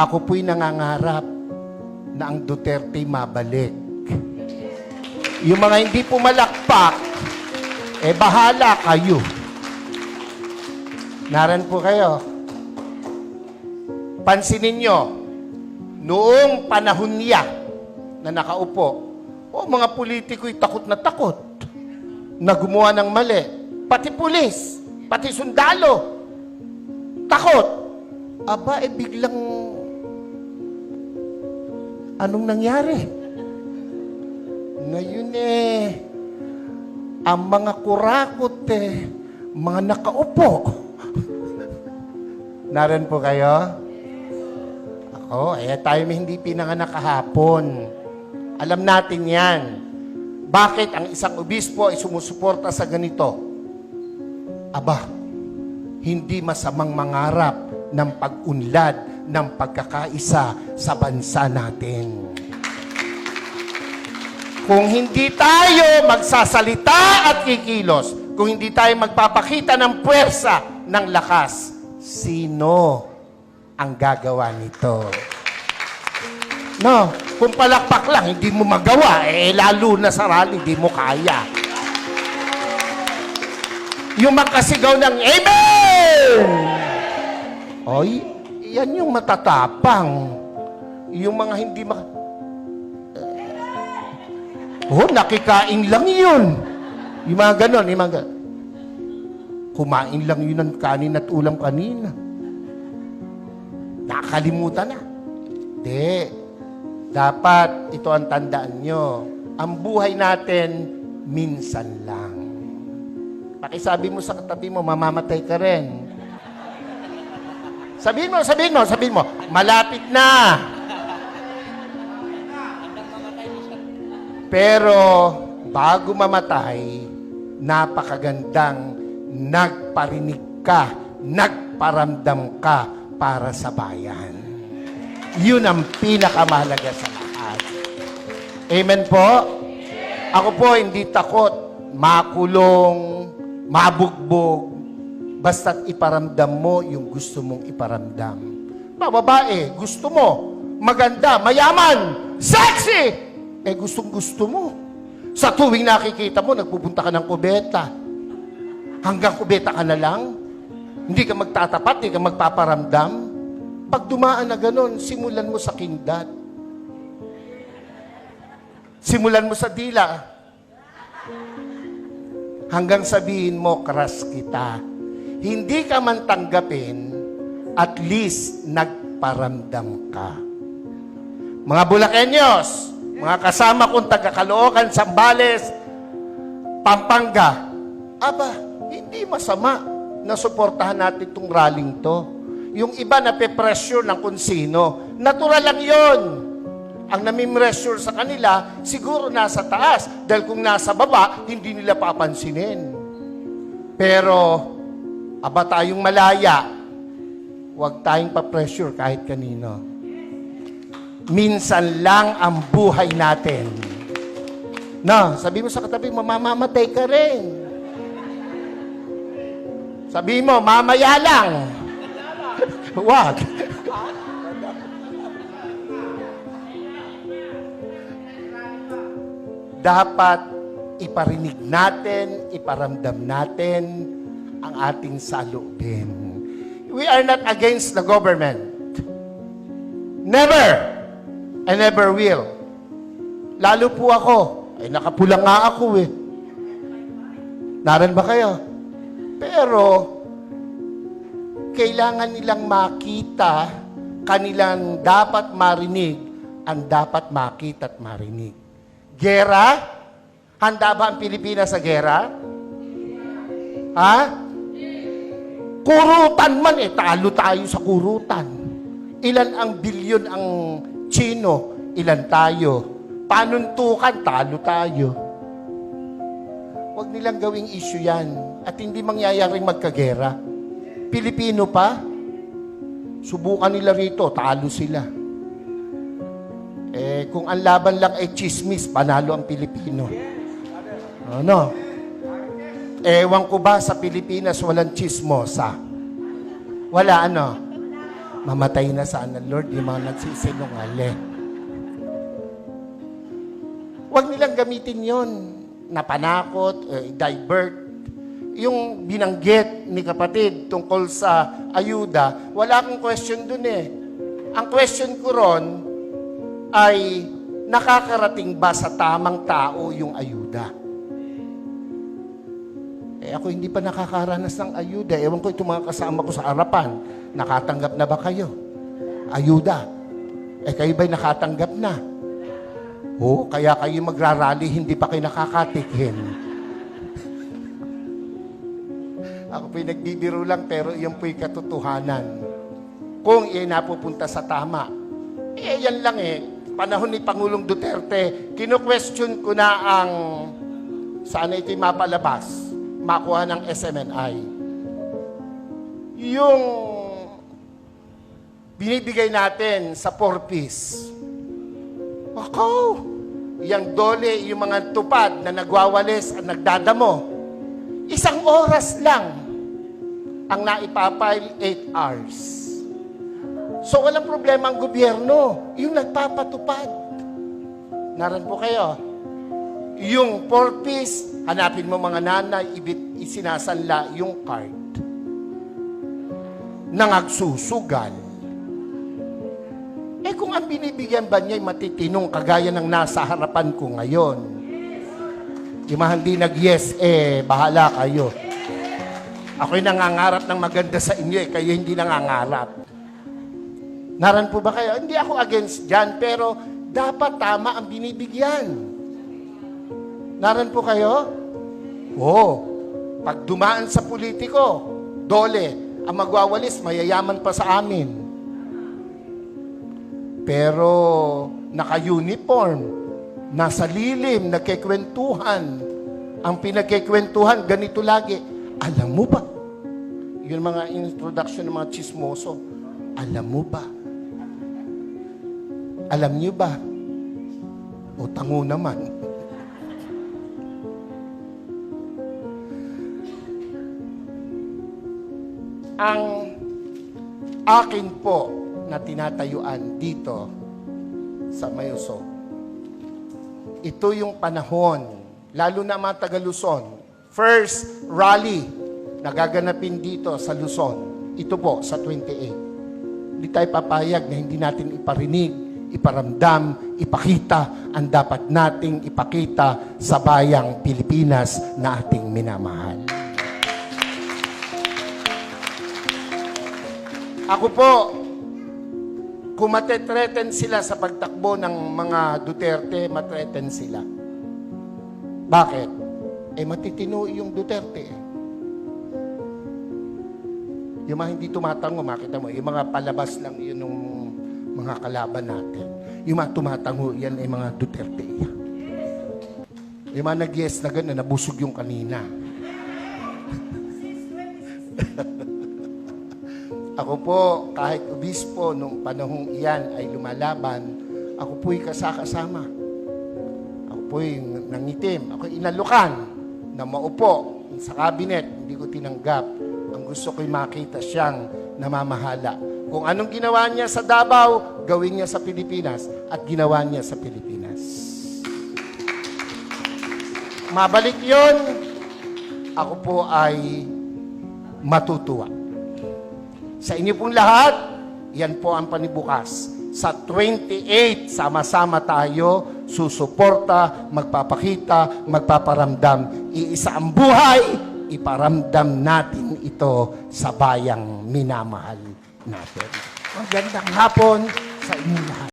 Ako po'y nangangarap na ang Duterte mabalik. Yung mga hindi pumalakpak, eh bahala kayo. Naran po kayo. Pansinin nyo, noong panahon niya na nakaupo, o mga politiko'y takot na takot na gumawa ng mali. Pati pulis, pati sundalo, takot. Aba, eh biglang anong nangyari? Ngayon eh, ang mga kurakot eh, mga nakaupo. Naran po kayo? Ako, eh tayo may hindi pinanganak kahapon. Alam natin yan. Bakit ang isang obispo ay sumusuporta sa ganito? Aba, hindi masamang mangarap ng pag-unlad ng pagkakaisa sa bansa natin. Kung hindi tayo magsasalita at kikilos, kung hindi tayo magpapakita ng puwersa, ng lakas, sino ang gagawa nito? No, kung palakpak lang, hindi mo magawa, eh lalo na sa rally, hindi mo kaya. Yung makasigaw ng Amen! Yan yung matatapang. Yung mga hindi mak... Oh, nakikain lang yun. Yung mga ganon, yung mga ganon. Kumain lang yun ng kanin at ulam kanina. Nakalimutan na. Hindi. Dapat ito ang tandaan nyo. Ang buhay natin, minsan lang. Pakisabi mo sa katabi mo, mamamatay ka rin. Sabihin mo, sabihin mo, sabihin mo, malapit na. Pero bago mamatay, napakagandang nagparinig ka, nagparamdam ka para sa bayan. Yun ang pinakamahalaga sa lahat. Amen po? Ako po hindi takot makulong, mabugbog, basta't iparamdam mo yung gusto mong iparamdam. Mga babae, gusto mo, maganda, mayaman, sexy! Eh gustong gusto mo. Sa tuwing nakikita mo, nagpupunta ka ng kubeta. Hanggang kubeta ka na lang. Hindi ka magtatapat, hindi ka magpaparamdam. Pag dumaan na ganun, simulan mo sa kindat. Simulan mo sa dila. Hanggang sabihin mo, crush kita. Hindi ka man tanggapin, at least nagparamdam ka. Mga Bulakenyos, mga kasama kong taga-Caloocan, Sambales, Pampanga, aba, hindi masama na suportahan natin itong rallying to. Yung iba na pe-pressure ng kung natural lang yon. Ang nami-pressure sa kanila, siguro nasa taas. Dahil kung nasa baba, hindi nila papansinin. Pero, aba tayong malaya, huwag tayong pa-pressure kahit kanino minsan lang ang buhay natin. No, sabi mo sa katabi mo, mamamatay ka rin. Sabi mo, mamaya lang. Wag. Dapat iparinig natin, iparamdam natin ang ating salubin. We are not against the government. Never! I never will. Lalo po ako. Ay, nakapula nga ako eh. Naran ba kayo? Pero, kailangan nilang makita, kanilang dapat marinig, ang dapat makita at marinig. Gera? Handa ba ang Pilipinas sa gera? Ha? Kurutan man eh, talo tayo sa kurutan. Ilan ang bilyon ang Chino, ilan tayo. Panuntukan, talo tayo. Huwag nilang gawing issue yan. At hindi mangyayaring magkagera. Pilipino pa, subukan nila rito, talo sila. Eh, kung ang laban lang ay chismis, panalo ang Pilipino. Ano? Ewan ko ba sa Pilipinas walang chismosa? Wala ano? Mamatay na sana, Lord, yung mga nagsisinungaling. Huwag nilang gamitin yon na panakot, eh, divert. Yung binanggit ni kapatid tungkol sa ayuda, wala akong question dun eh. Ang question ko ron ay nakakarating ba sa tamang tao yung ayuda? Eh ako hindi pa nakakaranas ng ayuda. Ewan ko itong mga kasama ko sa harapan. Nakatanggap na ba kayo? Ayuda. Eh kayo ba'y nakatanggap na? Oo, kaya kayo magrarally, hindi pa kayo nakakatikin. Ako po'y nagbibiro lang, pero iyan po'y katotohanan. Kung iyan napupunta sa tama. Eh, yan lang eh. Panahon ni Pangulong Duterte, kino-question ko na ang saan ito'y mapalabas, makuha ng SMNI. Yung binibigay natin sa 4-piece, ako, yung dole, yung mga tupad na nagwawalis at nagdadamo, isang oras lang ang naipapile 8 hours. So walang problema ang gobyerno, yung nagpapatupad. Naran po kayo. Yung 4-piece, hanapin mo mga nanay, ibit, isinasanla yung card. Nangagsusugal. Eh kung ang binibigyan ba niya ay matitinong kagaya ng nasa harapan ko ngayon, yung mga hindi nag-yes, eh, bahala kayo. Ako'y nangangarap ng maganda sa inyo eh, kayo hindi nangangarap. Naran po ba kayo? Hindi ako against dyan, pero dapat tama ang binibigyan. Naran po kayo? Oo. Pag dumaan sa politiko, dole, ang magwawalis, mayayaman pa sa amin. Pero naka-uniform, nasa lilim, nagkikwentuhan. Ang pinagkikwentuhan, ganito lagi. Alam mo ba? Yun mga introduction ng mga chismoso. Alam mo ba? Alam niyo ba? O tango naman. Ang akin po na tinatayuan dito sa Mayuso, ito yung panahon, lalo na mga taga Luzon, first rally na gaganapin dito sa Luzon. Ito po, sa 28. Hindi tayo papayag na hindi natin iparinig, iparamdam, ipakita ang dapat nating ipakita sa bayang Pilipinas na ating minamahal. Ako po, kung matetreten sila sa pagtakbo ng mga Duterte, matreten sila. Bakit? Eh matitino yung Duterte. eh. Yung mga hindi tumatango, makita mo, yung mga palabas lang yun ng mga kalaban natin. Yung mga tumatango, yan ay mga Duterte. Yung mga nag-yes na gano'n, nabusog yung kanina. Ako po, kahit obispo nung panahong iyan ay lumalaban, ako po'y kasakasama. Ako po'y nangitim. Ako inalukan na maupo sa kabinet. Hindi ko tinanggap. Ang gusto ko'y makita siyang namamahala. Kung anong ginawa niya sa Davao, gawin niya sa Pilipinas at ginawa niya sa Pilipinas. Mabalik yon, ako po ay matutuwa. Sa inyo pong lahat, yan po ang panibukas. Sa 28, sama-sama tayo, susuporta, magpapakita, magpaparamdam. Iisa ang buhay, iparamdam natin ito sa bayang minamahal natin. Magandang hapon sa inyong lahat.